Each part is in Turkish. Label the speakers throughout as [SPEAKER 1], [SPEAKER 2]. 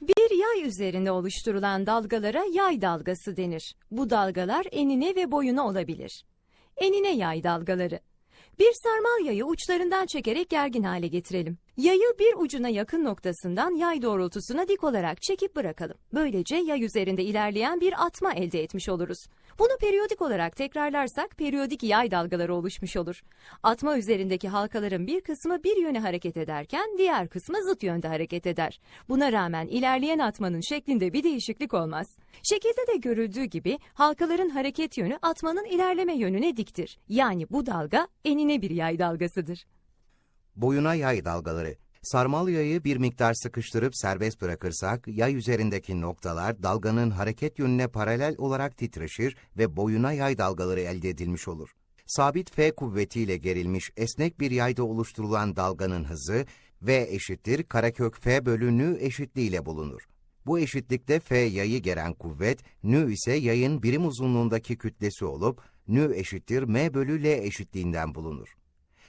[SPEAKER 1] Bir yay üzerinde oluşturulan dalgalara yay dalgası denir. Bu dalgalar enine ve boyuna olabilir. Enine yay dalgaları. Bir sarmal yayı uçlarından çekerek gergin hale getirelim. Yayı bir ucuna yakın noktasından yay doğrultusuna dik olarak çekip bırakalım. Böylece yay üzerinde ilerleyen bir atma elde etmiş oluruz. Bunu periyodik olarak tekrarlarsak periyodik yay dalgaları oluşmuş olur. Atma üzerindeki halkaların bir kısmı bir yöne hareket ederken diğer kısmı zıt yönde hareket eder. Buna rağmen ilerleyen atmanın şeklinde bir değişiklik olmaz. Şekilde de görüldüğü gibi halkaların hareket yönü atmanın ilerleme yönüne diktir. Yani bu dalga enine bir yay dalgasıdır.
[SPEAKER 2] Boyuna yay dalgaları. Sarmal yayı bir miktar sıkıştırıp serbest bırakırsak, yay üzerindeki noktalar dalganın hareket yönüne paralel olarak titreşir ve boyuna yay dalgaları elde edilmiş olur. Sabit F kuvvetiyle gerilmiş esnek bir yayda oluşturulan dalganın hızı V eşittir karekök F bölü nü eşitliğiyle bulunur. Bu eşitlikte F yayı geren kuvvet, nü ise yayın birim uzunluğundaki kütlesi olup, nü eşittir M bölü L eşitliğinden bulunur.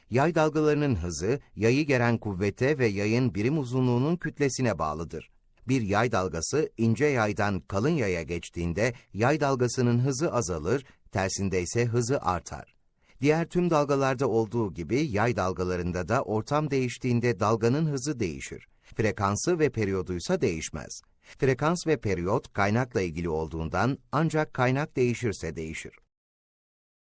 [SPEAKER 2] Yay dalgalarının hızı, yayı geren kuvvete ve yayın birim uzunluğunun kütlesine bağlıdır. Bir yay dalgası ince yaydan kalın yaya geçtiğinde yay dalgasının hızı azalır, tersinde ise hızı artar. Diğer tüm dalgalarda olduğu gibi yay dalgalarında da ortam değiştiğinde dalganın hızı değişir. Frekansı ve periyoduysa değişmez. Frekans ve periyot kaynakla ilgili olduğundan ancak kaynak değişirse değişir.